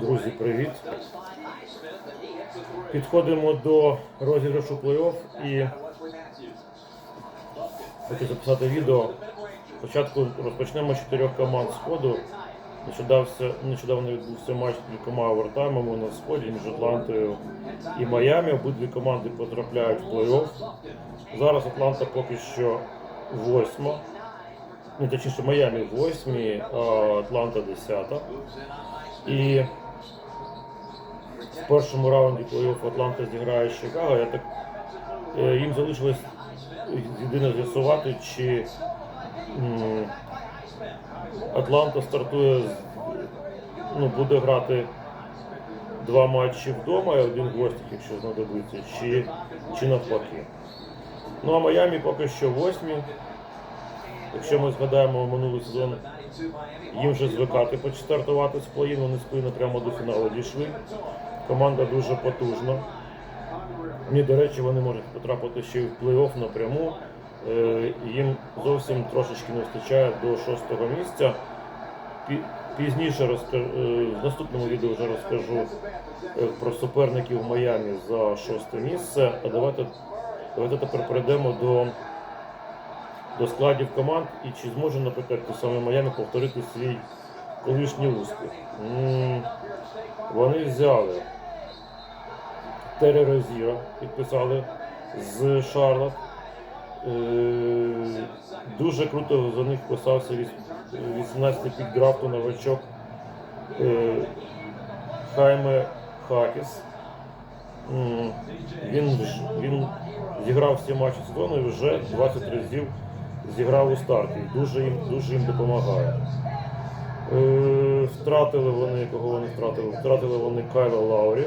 Друзі, привіт! Підходимо до розіграшу плей-офф і хочу записати відео. Спочатку розпочнемо з чотирьох команд сходу. Нещодавно, відбувся матч з кількома овертаймами на сході між Атлантою і Майамі. Обидві команди потрапляють в плей-офф. Зараз Атланта поки що восьма. Ну, точніше, Майамі восьмі, а Атланта десята. І в першому раунді плей-офф Атланта зіграє з Чикаго. Я так, е, їм залишилось єдине з'ясувати, чи Атланта стартує, ну, буде грати два матчі вдома і один в гостях, якщо знадобиться, чи, чи навпаки. Ну а Майамі поки що восьмі. Якщо ми згадаємо минулий сезон, їм вже звикати стартувати з плей вони спину прямо до фіналу дійшли. Команда дуже потужна. Ні, до речі, вони можуть потрапити ще й в плей-офф напряму. Е, Їм зовсім трошечки не вистачає до шостого місця. Пізніше розкажу, в наступному відео вже розкажу е, про суперників Майамі за шосте місце. А давайте, давайте тепер перейдемо до, до складів команд і чи зможе, наприклад, той самий Майамі повторити свій колишній успіх. Вони взяли Терри Розіра, підписали з Шарлот. Е, Дуже круто за них писався 18-й пік драфту новачок е, Хайме Хакіс. Він, він зіграв всі матчі сезону і вже 20 разів зіграв у старті. Дуже їм, дуже їм допомагає. Е, Втратили вони, кого вони втратили? Втратили вони Кайла Лаурі.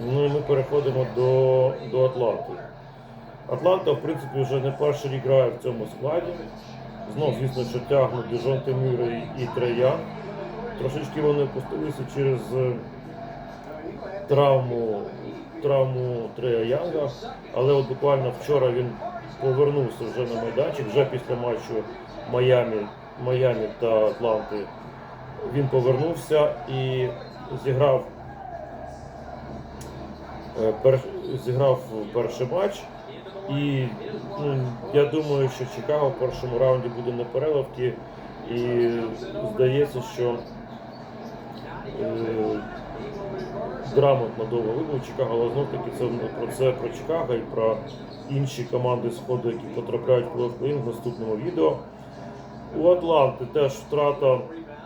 Ну і ми переходимо до, до Атланти. Атланта, в принципі, вже не перший рік грає в цьому складі. Знов, звісно, що тягнуть Дежон Темюра і, Треян. Трошечки вони опустилися через е, травму, травму Трея Янга, але от буквально вчора він повернувся вже на майданчик, вже після матчу Майамі, Майамі та Атланти. Він повернувся і зіграв Е, пер, зіграв перший матч. І ну, я думаю, що Чикаго в першому раунді буде на переливки. І здається, що е, грамотно довго вибув Чикаго, але знов таки це про це про Чикаго і про інші команди сходу, які потрапляють в плей-офф в наступному відео. У Атланти теж втрата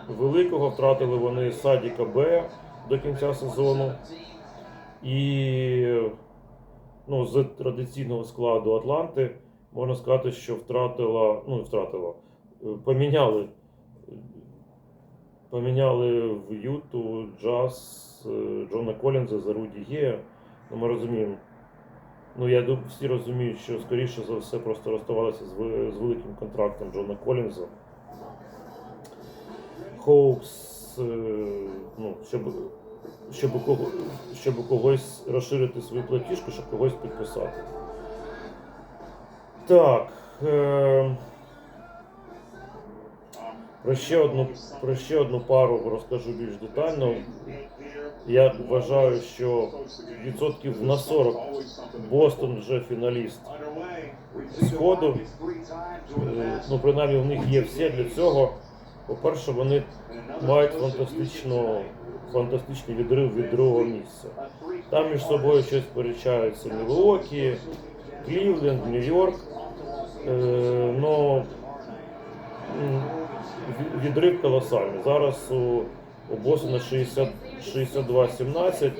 великого, втратили вони Садіка Бея до кінця сезону. І ну, з традиційного складу Атланти можна сказати, що втратила, ну втратила, е, поміняли, поміняли в Юту Джаз е, Джона Колінза за Руді Гея. Ну, ми розуміємо. Ну, я всі розуміють, що скоріше за все просто розставалися з великим контрактом Джона Колінза. Хоукс, е, ну, щоб щоб, кого, щоб когось розширити свою платіжку, щоб когось підписати. Так. Е, про, ще одну, про ще одну пару розкажу більш детально. Я вважаю, що відсотків на 40 Бостон вже фіналіст сходу. Е, Ну, принаймні, в них є все для цього. По-перше, вони мають фантастично, фантастичний відрив від другого місця. Там між собою щось сперечаються Мілуокі, Клівленд, Нью-Йорк. Е, но відрив колосальний. Зараз у, у Бостона 60, 62-17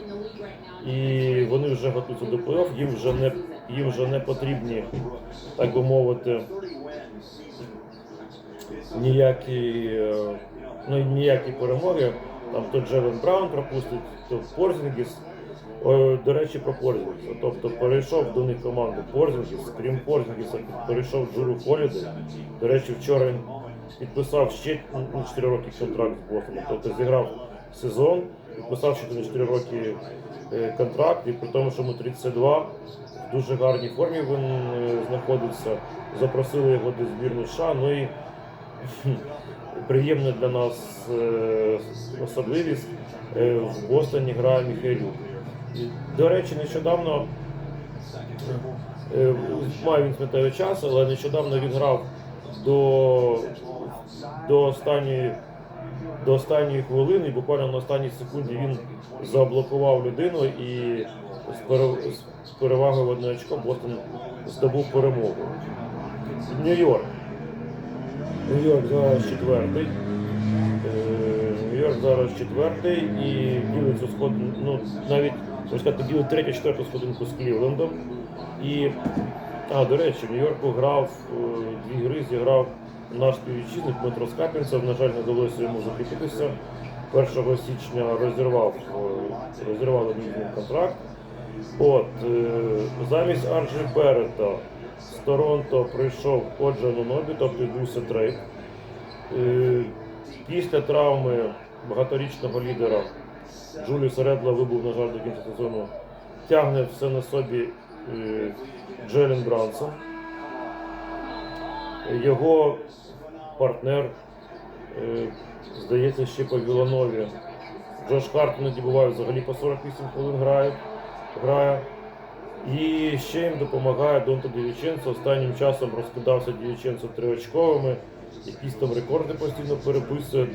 і вони вже готуються до плей-офф, їм вже не, їм вже не потрібні, так би мовити, ніякі, е, ну, ніякі перемоги. Там то Джевен Браун пропустить, то Порзінгіс. До речі, про Порзінгіса. Тобто перейшов до них команду Порзінгіс, крім Порзінгіса, перейшов Джуру Холіде. До речі, вчора він підписав ще ну, 4 роки контракт з Бостоном. Тобто зіграв сезон, підписав ще на 4 роки е, контракт, і при тому, що йому 32, в дуже гарній формі він е, знаходиться. Запросили його до збірної США. Ну і приємна для нас е, особливість. Е, В Бостоні грає Міхайлюк. До речі, нещодавно е, має він смітає час, але нещодавно він грав до, до останньої до останньої хвилини, і буквально на останній секунді він заблокував людину і з перевагою в одне очко Бостон здобув перемогу. Нью-Йорк. Нью-Йорк зараз четвертий. Е, Нью-Йорк зараз четвертий і ділиться сход, ну навіть можна сказати, ділить третю, четверту сходинку з Клівлендом. І, а, до речі, в Нью-Йорку грав е, дві гри, зіграв наш співвітчизник Дмитро Скапінцев. На жаль, не вдалося йому закріпитися. 1 січня розірвав, е, розірвали мій контракт. От, е, замість Арджі Берета з Торонто прийшов Оджа Нонобі, тобто відбувся трейд. Е, Після травми багаторічного лідера Джуліуса Редла вибув, на жаль, до кінця сезону. Тягне все на собі е, Джелен Брансон. Його партнер, е, здається, ще по Віланові. Джош Харт іноді буває взагалі по 48 хвилин грає. грає. І ще їм допомагає Донто Дівіченцо. Останнім часом розкидався Дівіченцо триочковими, якісь там рекорди постійно переписує.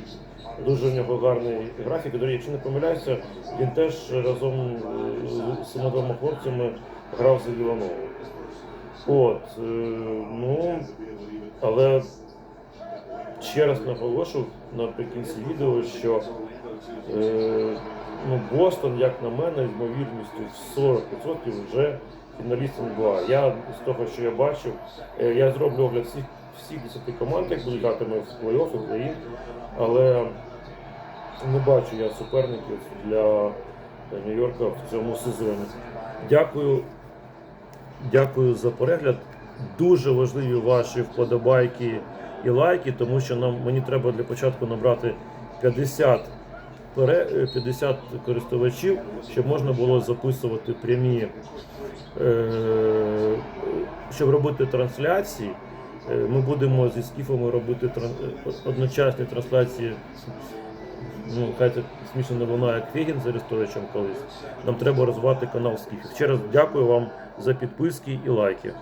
Дуже в нього гарний графік. До якщо не помиляюся, він теж разом е, з цими хлопцями грав за Віланову. От, е, ну, але ще раз наголошу наприкінці відео, що е, ну, Бостон, як на мене, з ймовірністю 40% вже фіналіст НБА. Я з того, що я бачив, е, я зроблю огляд всіх, всіх 10 команд, як будуть гратиме в плей-офф, і але не бачу я суперників для Нью-Йорка в цьому сезоні. Дякую Дякую за перегляд. Дуже важливі ваші вподобайки і лайки, тому що нам мені треба для початку набрати 50, пере- е, 50 користувачів, щоб можна було записувати прямі, е, щоб робити трансляції. Е, Ми будемо зі скіфами робити одночасні трансляції. Ну, хай це смішно не лунає як Фегін з Арестовичем колись. Нам треба розвивати канал скіфів. Ще раз дякую вам за підписки і лайки.